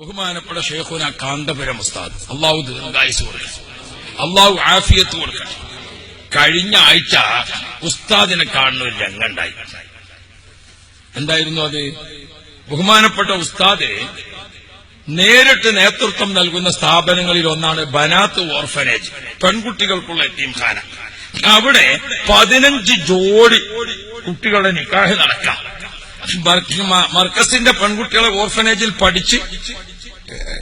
ബഹുമാനപ്പെട്ട ഷേഖുന കാന്തപുരം ഉസ്താദ്. അള്ളാഹു ദീർഘായുസ് കൊടുക്കണം അള്ളാഹു ആഫിയത്ത് കൊടുക്കട്ടെ. കഴിഞ്ഞ ആഴ്ച ഉസ്താദിനെ കാണുന്ന ഒരു രംഗണ്ടായി എന്തായിരുന്നു അത്? ബഹുമാനപ്പെട്ട ഉസ്താദ് നേരിട്ട് നേതൃത്വം നൽകുന്ന സ്ഥാപനങ്ങളിൽ ഒന്നാണ് ബനാത്ത് ഓർഫനേജ്. പെൺകുട്ടികൾക്കുള്ള എത്തീംഖാന അവിടെ പതിനഞ്ച് ജോഡി കുട്ടികളുടെ നിക്കാഹ് നടക്കാം. മർക്കസിന്റെ പെൺകുട്ടികളെ ഓർഫനേജിൽ പഠിച്ച്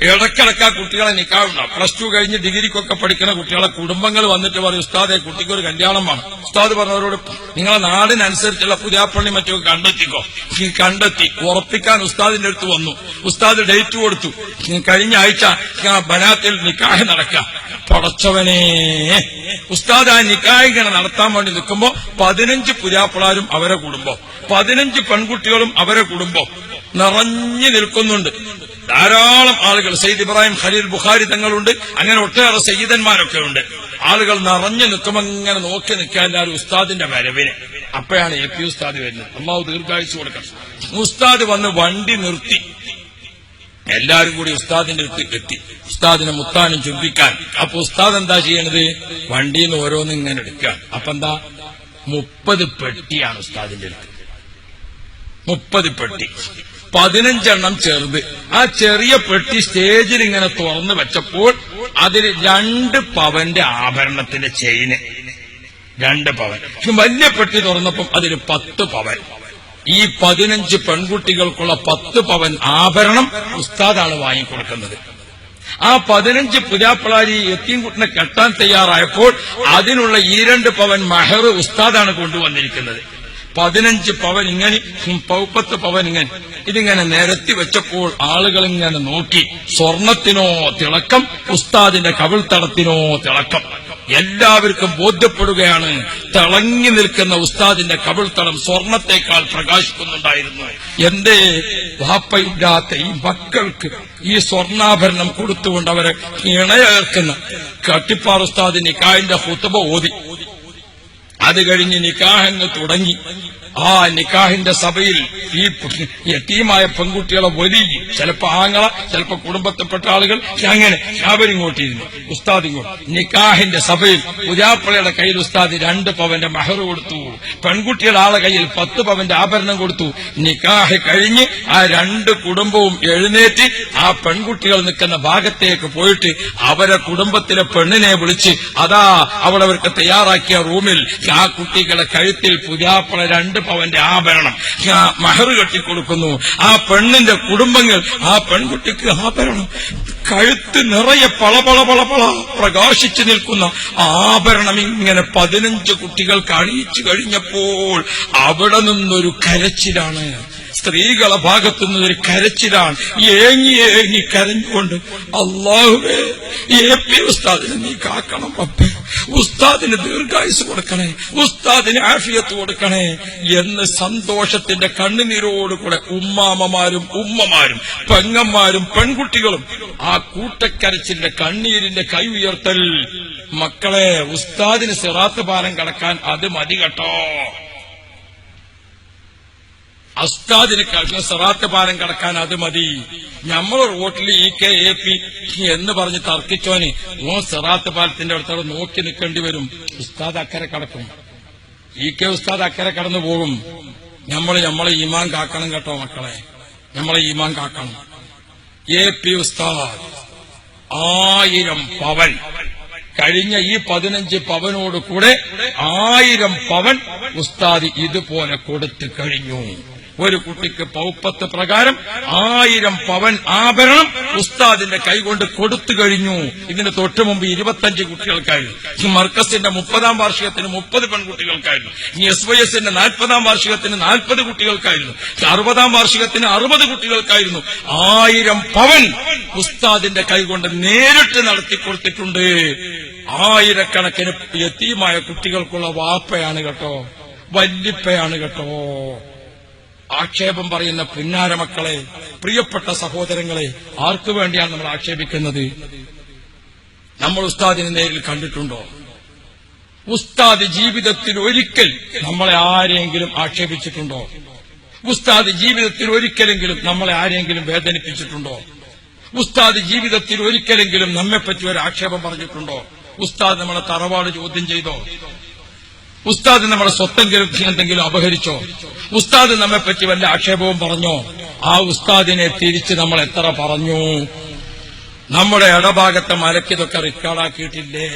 ഇടക്കിടക്ക് ആ കുട്ടികളെ നിക്കാവുണ്ടാവും പ്ലസ് ടു കഴിഞ്ഞ് ഡിഗ്രിക്കൊക്കെ പഠിക്കുന്ന കുട്ടികളെ കുടുംബങ്ങൾ വന്നിട്ട് പറയും ഉസ്താദെ കുട്ടിക്ക് ഒരു കല്യാണം വേണം. ഉസ്താദ് പറഞ്ഞവരോട് നിങ്ങളെ നാടിനനുസരിച്ചുള്ള പുതിയാപ്പള്ളി മറ്റൊക്കെ കണ്ടെത്തിക്കോ. കണ്ടെത്തി. ഉറപ്പിക്കാൻ ഉസ്താദിന്റെ അടുത്ത് വന്നു. ഉസ്താദ് ഡേറ്റ് കൊടുത്തു. കഴിഞ്ഞ ആഴ്ച ബനാത്തിൽ നിക്കാഹ് നടക്കാം പടച്ചവനെ. ഉസ്താദ് ആ നിക്കാഹ് ഇങ്ങനെ നടത്താൻ വേണ്ടി നിൽക്കുമ്പോ പതിനഞ്ച് പുരാപ്പിളാരും അവരെ കുടുംബം പതിനഞ്ച് പെൺകുട്ടികളും അവരെ കുടുംബം നിറഞ്ഞു നിൽക്കുന്നുണ്ട്. ധാരാളം ആളുകൾ സയ്യിദ് ഇബ്രാഹിം ഖലീൽ ബുഖാരി തങ്ങളുണ്ട് അങ്ങനെ ഒട്ടേറെ സയ്യിദന്മാരൊക്കെ ഉണ്ട് ആളുകൾ നിറഞ്ഞു നിൽക്കുമ്പോൾ ഇങ്ങനെ നോക്കി നിൽക്കാൻ എല്ലാവരും ഉസ്താദിന്റെ വരവിന്. അപ്പോഴാണ് എ പി ഉസ്താദ് വരുന്നത്. അള്ളാഹു ദീർഘായുസ് കൊടുക്കണം. ഉസ്താദ് വന്ന് വണ്ടി നിർത്തി. എല്ലാരും കൂടി ഉസ്താദിന്റെ അടുത്ത് എത്തി. ഉസ്താദിനെ മുത്താനും ചുംബിക്കാൻ. അപ്പൊ ഉസ്താദ് എന്താ ചെയ്യണത്? വണ്ടിയിൽ നിന്ന് ഓരോന്നും ഇങ്ങനെ എടുക്കുകയാണ് അപ്പൊ എന്താ? മുപ്പത് പെട്ടിയാണ് ഉസ്താദിന്റെ അടുത്ത്. മുപ്പത് പെട്ടി. പതിനഞ്ചെണ്ണം ചെറുത്. ആ ചെറിയ പെട്ടി സ്റ്റേജിൽ ഇങ്ങനെ തുറന്നു വെച്ചപ്പോൾ അതിൽ രണ്ട് പവന്റെ ആഭരണത്തിന്റെ ചെയിന്. രണ്ട് പവൻ. വലിയ പെട്ടി തുറന്നപ്പം അതിൽ പത്ത് പവൻ. ഈ പതിനഞ്ച് പെൺകുട്ടികൾക്കുള്ള പത്ത് പവൻ ആഭരണം ഉസ്താദാണ് വാങ്ങിക്കൊടുക്കുന്നത്. ആ പതിനഞ്ച് പുരാപ്പിളാരി എത്തിൻകുട്ടിനെ കെട്ടാൻ തയ്യാറായപ്പോൾ അതിനുള്ള ഈ രണ്ട് പവൻ മഹർ ഉസ്താദാണ് കൊണ്ടുവന്നിരിക്കുന്നത്. പതിനഞ്ച് പവൻ ഇങ്ങനെ പൗപ്പത്ത് പവൻ ഇങ്ങനെ. ഇതിങ്ങനെ നിരത്തി വെച്ചപ്പോൾ ആളുകൾ ഇങ്ങനെ നോക്കി സ്വർണത്തിനോ തിളക്കം ഉസ്താദിന്റെ കവിൾത്തടത്തിനോ തിളക്കം. എല്ലാവർക്കും ബോധ്യപ്പെടുകയാണ് തിളങ്ങി നിൽക്കുന്ന ഉസ്താദിന്റെ കവിൾത്തടം സ്വർണത്തെക്കാൾ പ്രകാശിക്കുന്നുണ്ടായിരുന്നു. എന്റെ വാപ്പയില്ലാത്ത ഈ മക്കൾക്ക് ഈ സ്വർണാഭരണം കൊടുത്തുകൊണ്ട് അവരെ ഇണയേർക്കുന്ന കട്ടിപ്പാർ ഉസ്താദിന്റെ നിക്കാഹിന്റെ ഹുത്തബ ഓതി. അത് കഴിഞ്ഞ് നിക്കാഹങ്ങ് തുടങ്ങി. ആ നിക്കാഹിന്റെ സഭയിൽ ഈ യത്തീമായ പെൺകുട്ടികളെ വലിയ ചിലപ്പോ ആങ്ങള ചിലപ്പോ കുടുംബത്തിൽപ്പെട്ട ആളുകൾ അങ്ങനെ അവരിങ്ങോട്ടിരുന്നു ഉസ്താദ് ഇങ്ങോട്ട്. നിക്കാഹിന്റെ സഭയിൽ പുജാപ്പളയുടെ കയ്യിൽ ഉസ്താദ് രണ്ട് പവന്റെ മഹർ കൊടുത്തു. പെൺകുട്ടിയുടെ ആളെ കയ്യിൽ പത്ത് പവന്റെ ആഭരണം കൊടുത്തു. നിക്കാഹ് കഴിഞ്ഞ് ആ രണ്ട് കുടുംബവും എഴുന്നേറ്റ് ആ പെൺകുട്ടികൾ നിൽക്കുന്ന ഭാഗത്തേക്ക് പോയിട്ട് അവരെ കുടുംബത്തിലെ പെണ്ണിനെ വിളിച്ച് അതാ അവളവർക്ക് തയ്യാറാക്കിയ റൂമിൽ ആ കുട്ടികളെ കഴുത്തിൽ പുതിയാപ്പള രണ്ട് പവന്റെ ആഭരണം. ആ മഹർ കെട്ടിക്കൊടുക്കുന്നു. ആ പെണ്ണിന്റെ കുടുംബങ്ങൾ ആ പെൺകുട്ടിക്ക് ആഭരണം. കഴുത്ത് നിറയെ പളപള പളപള പ്രകാശിച്ചു നിൽക്കുന്ന ആഭരണം ഇങ്ങനെ പതിനഞ്ച് കുട്ടികൾ അണിയിച്ചു കഴിഞ്ഞപ്പോൾ അവിടെ നിന്നൊരു കരച്ചിലാണ്. സ്ത്രീകളെ ഭാഗത്തുനിന്ന് ഒരു കരച്ചിലാണ്. ഏങ്ങി ഏങ്ങി കരഞ്ഞുകൊണ്ട് അള്ളാഹുവേ പി ഉസ്താദിനെ നീ കാക്കണം അപ്പേ ഉസ്താദിന് ദീർഘായുസ് കൊടുക്കണേ. ഉസ്താദിന് ആഫിയത്ത് കൊടുക്കണേ. എന്ന് സന്തോഷത്തിന്റെ കണ്ണുനീരോടുകൂടെ ഉമ്മാമമാരും ഉമ്മമാരും പെങ്ങന്മാരും പെൺകുട്ടികളും ആ കൂട്ടക്കരച്ചിന്റെ കണ്ണീരിന്റെ കൈ ഉയർത്തൽ മക്കളെ ഉസ്താദിന് സിറാത്ത് പാലം കടക്കാൻ അത് മതി കേട്ടോ. അസ്താദിന് സറാത്ത് പാലം കടക്കാൻ അത് മതി. നമ്മൾ റോട്ടിൽ ഇ കെ എ പി എന്ന് പറഞ്ഞ് തർക്കിച്ചോന് ഓ സറാത്ത് പാലത്തിന്റെ അടുത്തോടെ നോക്കി നിൽക്കേണ്ടി വരും. ഉസ്താദ് അക്കരെ കടക്കും. ഇ കെ ഉസ്താദ് അക്കരെ കടന്നു പോകും. നമ്മൾ നമ്മളെ ഈമാൻ കാക്കണം കേട്ടോ മക്കളെ. നമ്മളെ ഈമാൻ കാക്കണം. എ പി ഉസ്താദ് ആയിരം പവൻ. കഴിഞ്ഞ ഈ പതിനഞ്ച് പവനോട് കൂടെ ആയിരം പവൻ ഉസ്താദ് ഇതുപോലെ കൊടുത്തു കഴിഞ്ഞു. ഒരു കുട്ടിക്ക് പൗപ്പത്ത് പ്രകാരം ആയിരം പവൻ ആഭരണം ഉസ്താദിന്റെ കൈകൊണ്ട് കൊടുത്തു കഴിഞ്ഞു ഇതിന് തൊട്ടു മുമ്പ് ഇരുപത്തഞ്ച് കുട്ടികൾക്കായിരുന്നു ഈ മർക്കസിന്റെ മുപ്പതാം വാർഷികത്തിന് മുപ്പത് പെൺകുട്ടികൾക്കായിരുന്നു ഈ എസ് വൈ എസിന്റെ നാൽപ്പതാം വാർഷികത്തിന് നാൽപ്പത് കുട്ടികൾക്കായിരുന്നു അറുപതാം വാർഷികത്തിന് അറുപത് കുട്ടികൾക്കായിരുന്നു ആയിരം പവൻ ഉസ്താദിന്റെ കൈകൊണ്ട് നേരിട്ട് നടത്തി കൊടുത്തിട്ടുണ്ട് ആയിരക്കണക്കിന് യത്തീമായ കുട്ടികൾക്കുള്ള വാപ്പയാണ് കേട്ടോ വല്ലിപ്പയാണ് കേട്ടോ ആക്ഷേപം പറയുന്ന പുന്നാര മക്കളെ പ്രിയപ്പെട്ട സഹോദരങ്ങളെ ആർക്കു വേണ്ടിയാണ് നമ്മൾ ആക്ഷേപിക്കുന്നത്? നമ്മൾ ഉസ്താദിനെ നേരിൽ കണ്ടിട്ടുണ്ടോ? ഉസ്താദ് ജീവിതത്തിൽ ഒരിക്കൽ നമ്മളെ ആരെങ്കിലും ആക്ഷേപിച്ചിട്ടുണ്ടോ? ഉസ്താദ് ജീവിതത്തിൽ ഒരിക്കലെങ്കിലും നമ്മളെ ആരെങ്കിലും വേദനിപ്പിച്ചിട്ടുണ്ടോ? ഉസ്താദ് ജീവിതത്തിൽ ഒരിക്കലെങ്കിലും നമ്മെപ്പറ്റി ഒരു ആക്ഷേപം പറഞ്ഞിട്ടുണ്ടോ? ഉസ്താദ് നമ്മളെ തറവാട് ചോദ്യം ചെയ്തോ? ഉസ്താദ് നമ്മളെ സ്വത്തെങ്കിലും എന്തെങ്കിലും അപഹരിച്ചോ? ഉസ്താദ് നമ്മെ പറ്റി വല്ല ആക്ഷേപവും പറഞ്ഞോ? ആ ഉസ്താദിനെ തിരിച്ച് നമ്മൾ എത്ര പറഞ്ഞു? നമ്മുടെ ഇടഭാഗത്തെ മലക്കിതൊക്കെ റെക്കോർഡാക്കിയിട്ടില്ലേ